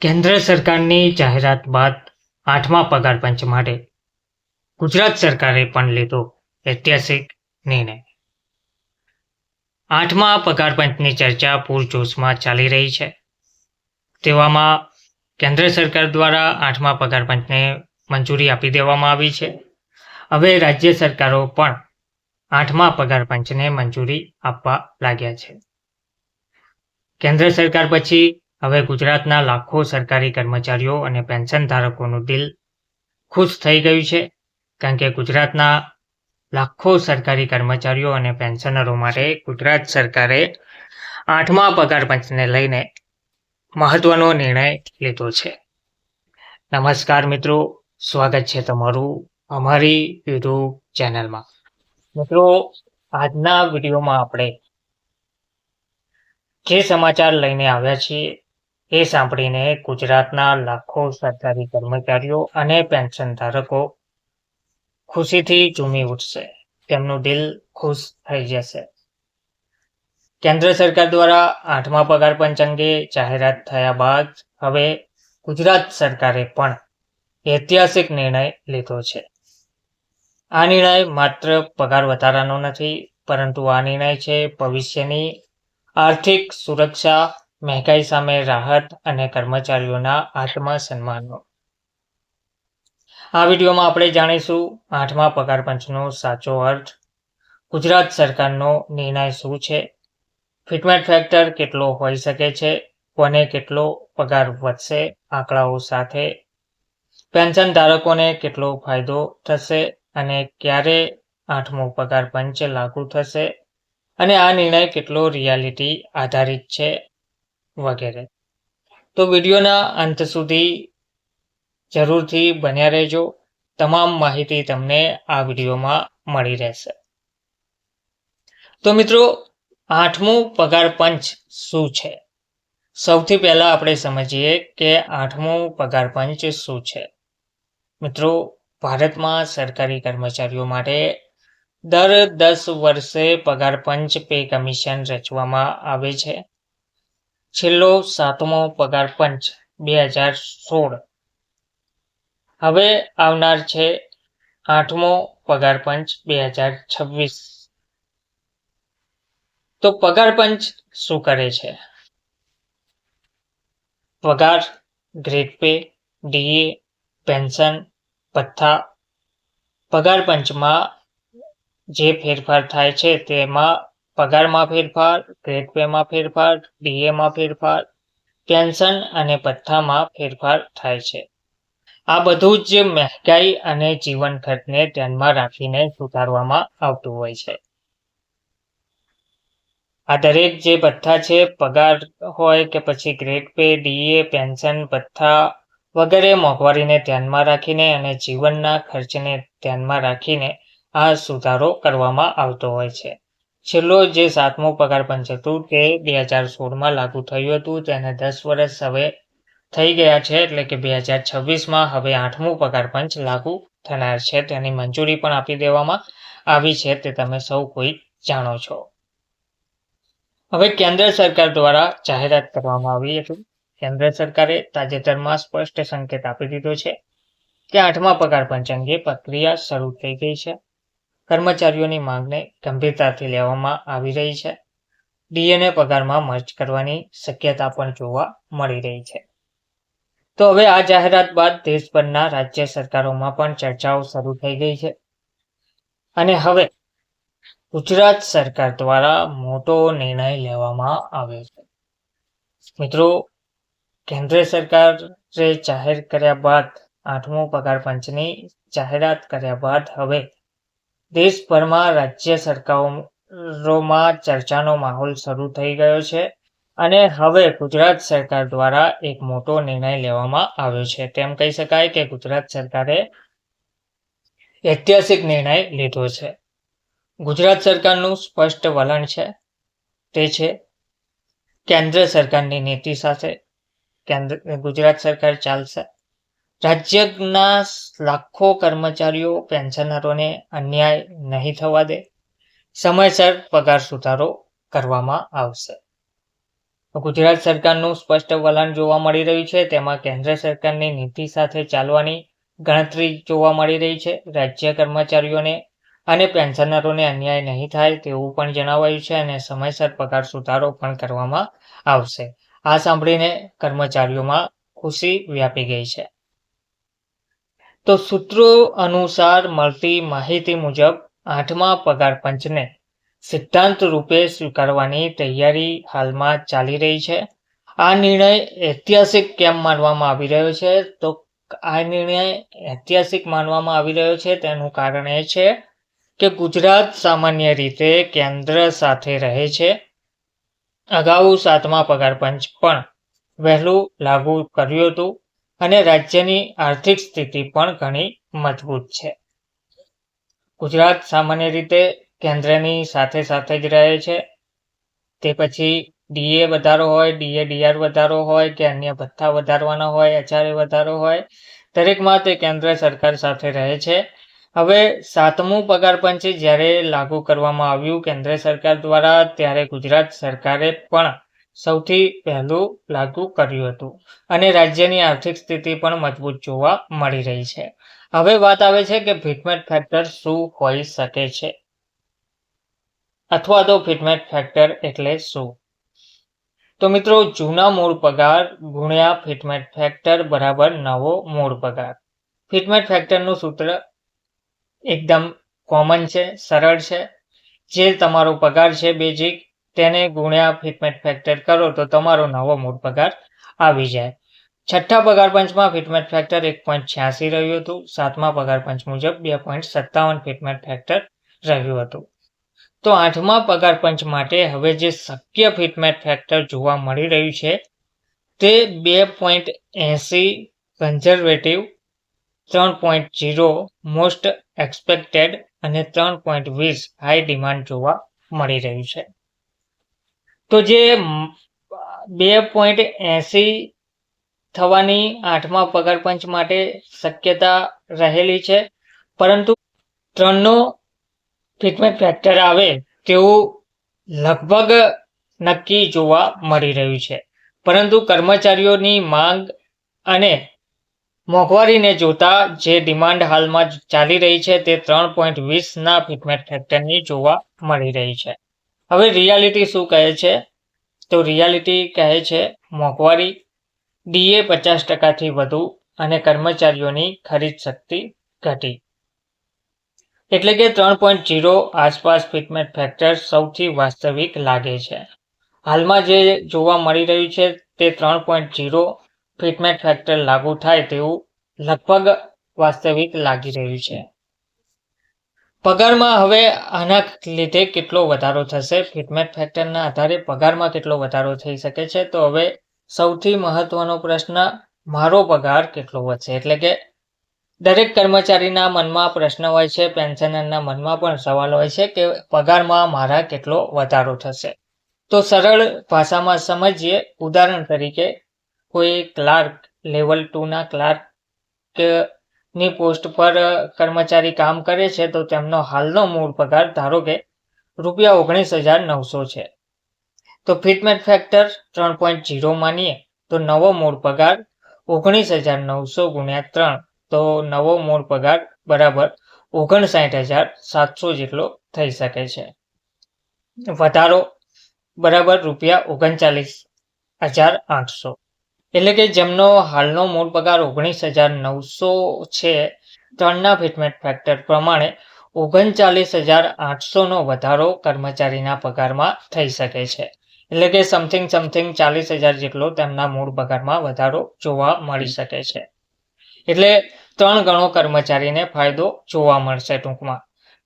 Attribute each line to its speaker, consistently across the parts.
Speaker 1: કેન્દ્ર સરકારની જાહેરાત બાદ આઠમા પગાર પંચ માટે ગુજરાત સરકારે પણ લીધો ઐતિહાસિક નિર્ણય. આઠમા પગાર પંચની ચર્ચા પૂરજોશમાં ચાલી રહી છે. તેવામાં કેન્દ્ર સરકાર દ્વારા આઠમા પગાર પંચને મંજૂરી આપી દેવામાં આવી છે. હવે રાજ્ય સરકારો પણ આઠમા પગાર પંચને મંજૂરી આપવા લાગ્યા છે. કેન્દ્ર સરકાર પછી હવે ગુજરાતના લાખો સરકારી કર્મચારીઓ અને પેન્શન ધારકોનું દિલ ખુશ થઈ ગયું છે, કારણ કે ગુજરાતના લાખો સરકારી કર્મચારીઓ અને પેન્શનરો માટે ગુજરાત સરકારે આઠમા પગાર પંચને લઈને મહત્વનો નિર્ણય લીધો છે. નમસ્કાર મિત્રો, સ્વાગત છે તમારું અમારી યુટ્યુબ ચેનલમાં. મિત્રો, આજના વિડીયોમાં આપણે જે સમાચાર લઈને આવ્યા છીએ એ સાંભળીને ગુજરાતના લાખો સરકારી કર્મચારીઓ અને પેન્શન ધારકો ખુશીથી ઝૂમી ઉઠશે. તેમનું દિલ ખુશ થઈ જશે. કેન્દ્ર સરકાર દ્વારા આઠમા પગાર પંચ અંગે જાહેરાત થયા બાદ હવે ગુજરાત સરકારે પણ ઐતિહાસિક નિર્ણય લીધો છે. આ નિર્ણય માત્ર પગાર વધારાનો નથી, પરંતુ આ નિર્ણય છે ભવિષ્યની આર્થિક સુરક્ષા મહેંગાઈ સામે રાહત અને કર્મચારીઓના આત્મસન્માનનો. આ વિડીયોમાં આપણે જાણીશું આઠમા પગાર પંચનો સાચો અર્થ, ગુજરાત સરકારનો નિર્ણય શું છે, ફિટમેન્ટ ફેક્ટર કેટલો હોઈ શકે છે, કોને કેટલો પગાર વધશે, આંકડાઓ સાથે, પેન્શન ધારકોને કેટલો ફાયદો થશે અને ક્યારે આઠમો પગાર પંચ લાગુ થશે, અને આ નિર્ણય કેટલો રિયાલિટી આધારિત છે વગેરે તો વિડીયોના અંત સુધી જરૂરથી બન્યા રહેજો. તમામ માહિતી તમને આ વિડીયોમાં મળી રહેશે. તો મિત્રો, આઠમું પગાર પંચ શું છે? સૌથી પહેલા આપણે સમજીએ કે આઠમું પગાર પંચ શું છે. મિત્રો, ભારતમાં સરકારી કર્મચારીઓ માટે દર દસ વર્ષે પગાર પંચ પે કમિશન રચવામાં આવે છે. છેલ્લો સાતમો પગાર પંચ, બે હજાર સોળ. હવે આવનાર છે આઠમો પગાર પંચ, બે હજાર છવ્વીસ. તો પગાર પંચ શું કરે છે? પગાર, ગ્રેડ પે, ડીએ, પેન્શન, ભથ્થા. પગાર પંચમાં જે ફેરફાર થાય છે તેમાં પગારમાં ફેરફાર ગ્રેડ પેમાં ફેરફાર ડીએમાં ફેરફાર પેન્શન અને ભથ્થામાં ફેરફાર થાય છે. આ બધું જ મહેંગાઈ અને જીવન ખર્ચને ધ્યાનમાં રાખીને સુધારવામાં આવતું હોય છે. આ દરેક જે ભથ્થા છે, પગાર હોય કે પછી ગ્રેડ પે ડીએ પેન્શન ભથ્થા વગેરે મોંઘવારીને ધ્યાનમાં રાખીને અને જીવનના ખર્ચને ધ્યાનમાં રાખીને આ સુધારો કરવામાં આવતો હોય છે. છેલ્લો જે સાતમો પગાર પંચ હતું તે બે હજાર સોળમાં લાગુ થયું હતું, તેને દસ વર્ષ હવે થઈ ગયા છે, એટલે કે બે હજાર છવ્વીસમાં હવે આઠમું પગાર પંચ લાગુ થનાર છે, તેની મંજૂરી પણ આપી દેવામાં આવી છે, તે તમે સૌ કોઈ જાણો છો. હવે કેન્દ્ર સરકાર દ્વારા જાહેરાત કરવામાં આવી હતી. કેન્દ્ર સરકારે તાજેતરમાં સ્પષ્ટ સંકેત આપી દીધો છે કે આઠમા પગાર પંચ અંગે પ્રક્રિયા શરૂ થઈ ગઈ છે. કર્મચારીઓની માંગને ગંભીરતાથી લેવામાં આવી રહી છે. ડીએનએ પગારમાં મર્જ કરવાની શક્યતા પણ જોવા મળી રહી છે. તો હવે આ જાહેરાત બાદ દેશભરના રાજ્ય સરકારોમાં પણ ચર્ચાઓ શરૂ થઈ ગઈ છે. અને હવે ગુજરાત સરકાર દ્વારા મોટો નિર્ણય લેવામાં આવ્યો છે. મિત્રો, કેન્દ્ર સરકારે જાહેર કર્યા બાદ આઠમો પગાર પંચની જાહેરાત કર્યા બાદ હવે દેશભરમાં રાજ્ય સરકારોમાં ચર્ચાનો માહોલ શરૂ થઈ ગયો છે અને હવે ગુજરાત સરકાર દ્વારા એક મોટો નિર્ણય લેવામાં આવ્યો છે. તેમ કહી શકાય કે ગુજરાત સરકારે ઐતિહાસિક નિર્ણય લીધો છે. ગુજરાત સરકારનું સ્પષ્ટ વલણ છે તે છે કેન્દ્ર સરકારની નીતિ સાથે કેન્દ્ર ગુજરાત સરકાર ચાલશે. રાજ્યના લાખો કર્મચારીઓ, પેન્શનરોને અન્યાય નહીં થવા દે. સમયસર પગાર સુધારો કરવામાં આવશે. ગુજરાત સરકારનું સ્પષ્ટ વલણ જોવા મળી રહ્યું છે. તેમાં કેન્દ્ર સરકારની નીતિ સાથે ચાલવાની ગણતરી જોવા મળી રહી છે. રાજ્ય કર્મચારીઓને અને પેન્શનરોને અન્યાય નહીં થાય તેવું પણ જણાવાયું છે અને સમયસર પગાર સુધારો પણ કરવામાં આવશે. આ સાંભળીને કર્મચારીઓમાં ખુશી વ્યાપી ગઈ છે. તો સૂત્રો અનુસાર મળતી માહિતી મુજબ આઠમા પગાર પંચને સિદ્ધાંત રૂપે સ્વીકારવાની તૈયારી હાલમાં ચાલી રહી છે. આ નિર્ણય ઐતિહાસિક કેમ માનવામાં આવી રહ્યો છે? તો આ નિર્ણય ઐતિહાસિક માનવામાં આવી રહ્યો છે તેનું કારણ એ છે કે ગુજરાત સામાન્ય રીતે કેન્દ્ર સાથે રહે છે. અગાઉ સાતમા પગાર પંચ પણ વહેલું લાગુ કર્યું હતું. અને રાજ્યની આર્થિક સ્થિતિ પણ ઘણી મજબૂત છે. ગુજરાત સામાન્ય રીતે કેન્દ્રની સાથે સાથે જ રહે છે. તે પછી ડીએ વધારો હોય, ડીએ, ડીઆર વધારો હોય, કે અન્ય ભથ્થા વધારવાના હોય, એચઆરએ વધારો હોય, દરેકમાં તે કેન્દ્ર સરકાર સાથે રહે છે. હવે સાતમું પગાર પંચ જ્યારે લાગુ કરવામાં આવ્યું કેન્દ્ર સરકાર દ્વારા, ત્યારે ગુજરાત સરકારે પણ સૌથી પહેલું લાગુ કર્યું હતું અને રાજ્યની આર્થિક સ્થિતિ પણ મજબૂત જોવા મળી રહી છે. હવે વાત આવે છે કે ફિટમેટ ફેક્ટર શું હોઈ શકે છે? અથવા તો ફિટમેટ ફેક્ટર એટલે શું? તો મિત્રો, જૂના મૂળ પગાર ગુણ્યા ફિટમેટ ફેક્ટર બરાબર નવો મૂળ પગાર. ફિટમેટ ફેક્ટરનું સૂત્ર એકદમ કોમન છે, સરળ છે. જે તમારો પગાર છે, બેઝિક તેને ગુણ્યા ફિટમેટ ફેક્ટર કરો તો તમારો નવો મૂળ પગાર આવી જાય. છઠ્ઠા પગાર પંચમાં ફિટમેટ ફેક્ટર એક પોઈન્ટ છ્યાસી રહ્યું હતું. સાતમા પગાર પંચ મુજબ બે પોઈન્ટ સત્તાવન ફિટમેન્ટ ફેક્ટર રહ્યું હતું. તો આઠમા પગાર પંચ માટે હવે જે શક્ય ફિટમેટ ફેક્ટર જોવા મળી રહ્યું છે, તે બે પોઈન્ટ એંસી કન્ઝર્વેટિવ ત્રણ પોઈન્ટ જીરો મોસ્ટ એક્સપેક્ટેડ અને ત્રણ પોઈન્ટ વીસ હાઈ ડિમાન્ડ જોવા મળી રહ્યું છે. તો જે બે પોઈન્ટ એંસી થવાની આઠમા પગાર પંચ માટે શક્યતા રહેલી છે. પરંતુ ત્રણનો ફિટમેન્ટ ફેક્ટર આવે તેવું લગભગ નક્કી જોવા મળી રહ્યું છે. પરંતુ કર્મચારીઓની માંગ અને મોંઘવારીને જોતા જે ડિમાન્ડ હાલમાં ચાલી રહી છે તે ત્રણ પોઈન્ટ વીસના ફિટમેન્ટ ફેક્ટરની જોવા મળી રહી છે. હવે રિયાલિટી શું કહે છે? તો રિયાલિટી કહે છે, મોંઘવારી ડીએ પચાસ ટકાથી વધુ અને કર્મચારીઓની ખરીદ શક્તિ ઘટી. એટલે કે ત્રણ પોઈન્ટ જીરો આસપાસ ફિટમેટ ફેક્ટર સૌથી વાસ્તવિક લાગે છે. હાલમાં જે જોવા મળી રહ્યું છે, તે ત્રણ પોઈન્ટ જીરો ફિટમેટ ફેક્ટર લાગુ થાય તેવું લગભગ વાસ્તવિક લાગી રહ્યું છે. પગારમાં હવે આના લીધે કેટલો વધારો થશે? ફિટમેટ ફેક્ટરના આધારે પગારમાં કેટલો વધારો થઈ શકે છે? તો હવે સૌથી મહત્વનો પ્રશ્ન, મારો પગાર કેટલો વધશે? એટલે કે દરેક કર્મચારીના મનમાં પ્રશ્ન હોય છે, પેન્શનરના મનમાં પણ સવાલ હોય છે કે પગારમાં મારા કેટલો વધારો થશે? તો સરળ ભાષામાં સમજીએ. ઉદાહરણ તરીકે, કોઈ ક્લાર્ક, લેવલ ટુના ક્લાર્ક ની પોસ્ટ પર કર્મચારી કામ કરે છે, તો તેમનો હાલનો મૂળ પગાર ધારો કે રૂપિયા ઓગણીસ હજાર નવસો છે. તો ફિટમેન્ટ ફેક્ટર ત્રણ પોઈન્ટ જીરો માનીએ, તો નવો મૂળ પગાર ઓગણીસ હજાર નવસો ગુણ્યા ત્રણ, તો નવો મૂળ પગાર બરાબર ઓગણસાઠ હજાર સાતસો જેટલો થઈ શકે છે. વધારો બરાબર રૂપિયા ઓગણચાલીસ હજાર આઠસો. એટલે કે જેમનો હાલનો મૂળ પગાર ઓગણીસ હજાર નવસો છે, ત્રણના ફિટમેટ ફેક્ટર પ્રમાણે ઓગણચાલીસ હજાર આઠસોનો વધારો કર્મચારીના પગારમાં થઈ શકે છે. એટલે કે સમથિંગ સમથિંગ ચાલીસ હજાર જેટલો તેમના મૂળ પગારમાં વધારો જોવા મળી શકે છે. એટલે ત્રણ ગણો કર્મચારીને ફાયદો જોવા મળશે ટૂંકમાં.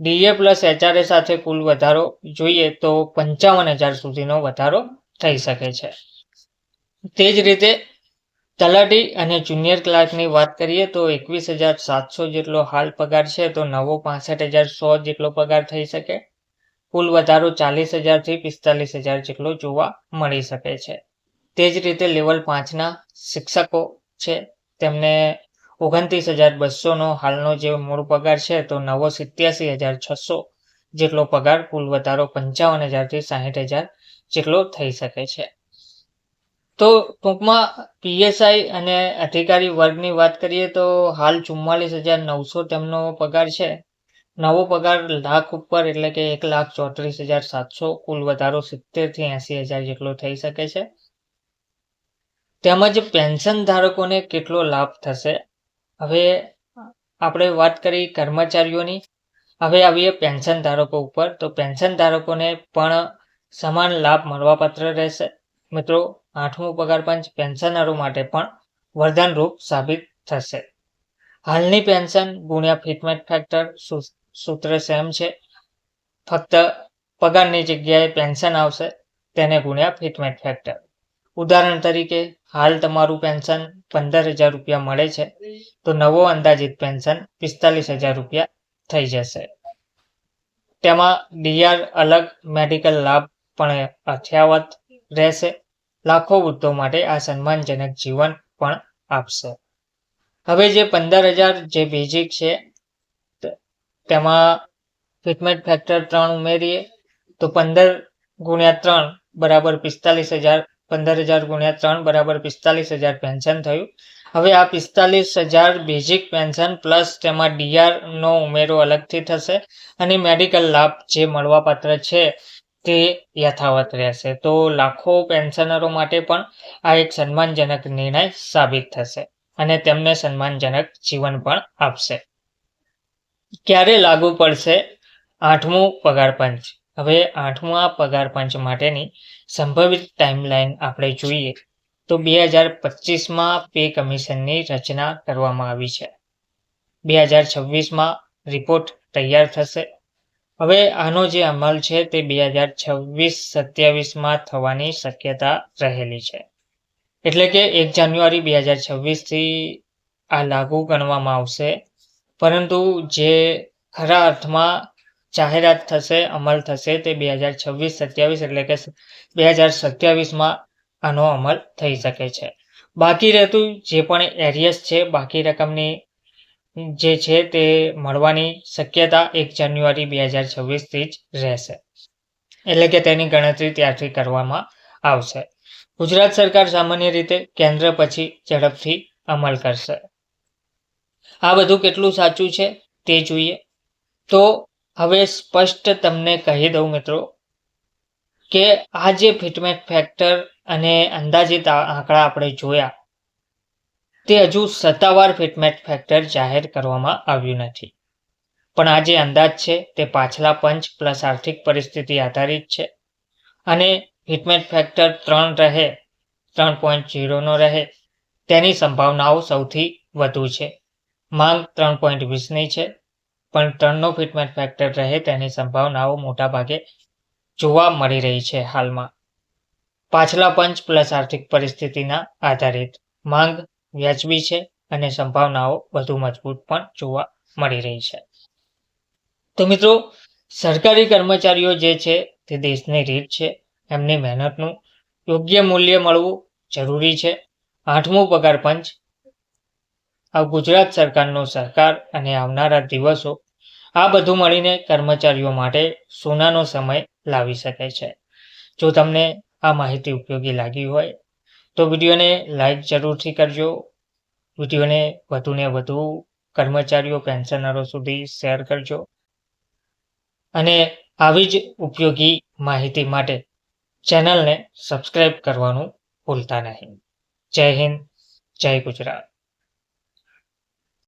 Speaker 1: ડીએ પ્લસ એચઆરએ સાથે કુલ વધારો જોઈએ તો પંચાવન હજાર સુધીનો વધારો થઈ શકે છે. તે જ રીતે તલાટી અને જુનિયર ક્લાર્કની વાત કરીએ તો એકવીસ હજાર સાતસો જેટલો હાલ પગાર છે તો નવો પાસઠ હજાર સો જેટલો પગાર થઈ શકે. કુલ વધારો ચાલીસ હજારથી પિસ્તાલીસ હજાર જેટલો જોવા મળી શકે છે. તે જ રીતે લેવલ પાંચના શિક્ષકો છે. તેમને ઓગણત્રીસ હજાર બસોનો હાલનો જે મૂળ પગાર છે તો નવો સિત્યાસી હજાર છસો જેટલો પગાર કુલ વધારો પંચાવન હજારથી સાહીઠ હજાર જેટલો થઈ શકે છે. તો ટૂંકમાં પીએસઆઈ અને અધિકારી વર્ગની વાત કરીએ તો હાલ ચુમ્માલીસ હજાર નવસો તેમનો પગાર છે. નવો પગાર લાખ ઉપર એટલે કે એક લાખ ચોત્રીસ હજાર સાતસો, કુલ વધારો સિત્તેરથી એંસી હજાર જેટલો થઈ શકે છે. તેમજ પેન્શન ધારકોને કેટલો લાભ થશે? હવે આપણે વાત કરી કર્મચારીઓની. હવે આવીએ પેન્શન ધારકો ઉપર. તો પેન્શન ધારકોને પણ સમાન લાભ મળવાપાત્ર રહેશે. મિત્રો આઠમું પગાર પંચ પેન્શનરો માટે પણ વરદાનરૂપ સાબિત થશે. હાલની પેન્શન ગુણ્યા ફિટમેટ ફેક્ટર સૂત્ર સેમ છે. ફક્ત પગારની જગ્યાએ પેન્શન આવશે તેને ગુણ્યા ફિટમેટ ફેક્ટર. ઉદાહરણ તરીકે, હાલ તમારું પેન્શન પંદર હજાર રૂપિયા મળે છે, તો નવો અંદાજિત પેન્શન પિસ્તાલીસ હજાર રૂપિયા થઈ જશે. તેમાં ડીઆર અલગ મેડિકલ લાભ પણ અથ્યાવત રહેશે. લાખો વૃદ્ધો માટે આ સન્માનજનક જીવન પણ આપશે. હવે જે પંદર હજાર જે બેઝિક છે તેમાં ફિટમેટ ફેક્ટર ત્રણ ઉમેરીએ, તો પંદર ગુણ્યા ત્રણ બરાબર પિસ્તાલીસ હજાર, પંદર હજાર ગુણ્યા ત્રણ બરાબર પિસ્તાલીસ હજાર પેન્શન થયું. હવે આ પિસ્તાલીસ હજાર બેઝિક પેન્શન પ્લસ તેમાં ડીઆર નો ઉમેરો અલગથી થશે અને મેડિકલ લાભ જે મળવાપાત્ર છે તે યથાવત રહેશે. તો લાખો પેન્શનરો માટે પણ આ એક સન્માનજનક નિર્ણય સાબિત થશે અને તેમને સન્માનજનક જીવન પણ આપશે. ક્યારે લાગુ પડશે? આઠમું પગાર પંચ. હવે આઠમા પગાર પંચ માટેની સંભવિત ટાઈમલાઈન આપણે જોઈએ તો બે હજાર પચીસમાં પે કમિશનની રચના કરવામાં આવી છે. બે હજાર છવ્વીસમાં રિપોર્ટ તૈયાર થશે. હવે આનો જે અમલ છે તે બે હજાર છવ્વીસ સત્યાવીસમાં થવાની શક્યતા રહેલી છે. એટલે કે એક જાન્યુઆરી બે હજાર છવ્વીસથી આ લાગુ ગણવામાં આવશે. પરંતુ જે ખરા અર્થમાં જાહેરાત થશે, અમલ થશે તે બે હજાર છવ્વીસ સત્યાવીસ એટલે કે બે હજાર સત્યાવીસમાં આનો અમલ થઈ શકે છે. બાકી રહેતું જે પણ એરિયસ છે, બાકી રકમની જે છે તે મળવાની શક્યતા એક જાન્યુઆરી બે હજાર છવ્વીસથી જ રહેશે. એટલે કે તેની ગણતરી ત્યારથી કરવામાં આવશે. ગુજરાત સરકાર સામાન્ય રીતે કેન્દ્ર પછી ઝડપથી અમલ કરશે. આ બધું કેટલું સાચું છે તે જોઈએ. તો હવે સ્પષ્ટ તમને કહી દઉં મિત્રો કે આ જે ફિટમેટ ફેક્ટર અને અંદાજિત આંકડા આપણે જોયા તે હજુ સત્તાવાર ફિટમેટ ફેક્ટર જાહેર કરવામાં આવ્યું નથી. પણ આ જે અંદાજ છે તે પાછલા પંચ પ્લસ આર્થિક પરિસ્થિતિ આધારિત છે. અને ફિટમેટ ફેક્ટર ત્રણ રહે, ત્રણ પોઈન્ટ ઝીરોનો રહે, તેની સંભાવનાઓ સૌથી વધુ છે. માંગ ત્રણ પોઈન્ટ વીસની છે, પણ ત્રણનો ફિટમેન્ટ ફેક્ટર રહે તેની સંભાવનાઓ મોટાભાગે જોવા મળી રહી છે હાલમાં. પાછલા પંચ પ્લસ આર્થિક પરિસ્થિતિના આધારિત માંગ વ્યાજબી છે અને સંભાવનાઓ વધુ મજબૂત પણ જોવા મળી રહી છે. તો મિત્રો, સરકારી કર્મચારીઓ જે છે તે દેશની રીત છે. એમની મહેનતનું યોગ્ય મૂલ્ય મળવું જરૂરી છે. આઠમું પગાર પંચ. આ ગુજરાત સરકારનો સરકાર અને આવનારા દિવસો આ બધું મળીને કર્મચારીઓ માટે સોનાનો સમય લાવી શકે છે. જો તમને આ માહિતી ઉપયોગી લાગી હોય તો વિડીયોને લાઈક જરૂરથી કરજો. વિડીયોને વધુને વધુ કર્મચારીઓ, પેન્શનરો સુધી શેર કરજો. અને આવી જ ઉપયોગી માહિતી માટે ચેનલને સબસ્ક્રાઈબ કરવાનું ભૂલતા નહીં. જય હિન્દ, જય ગુજરાત.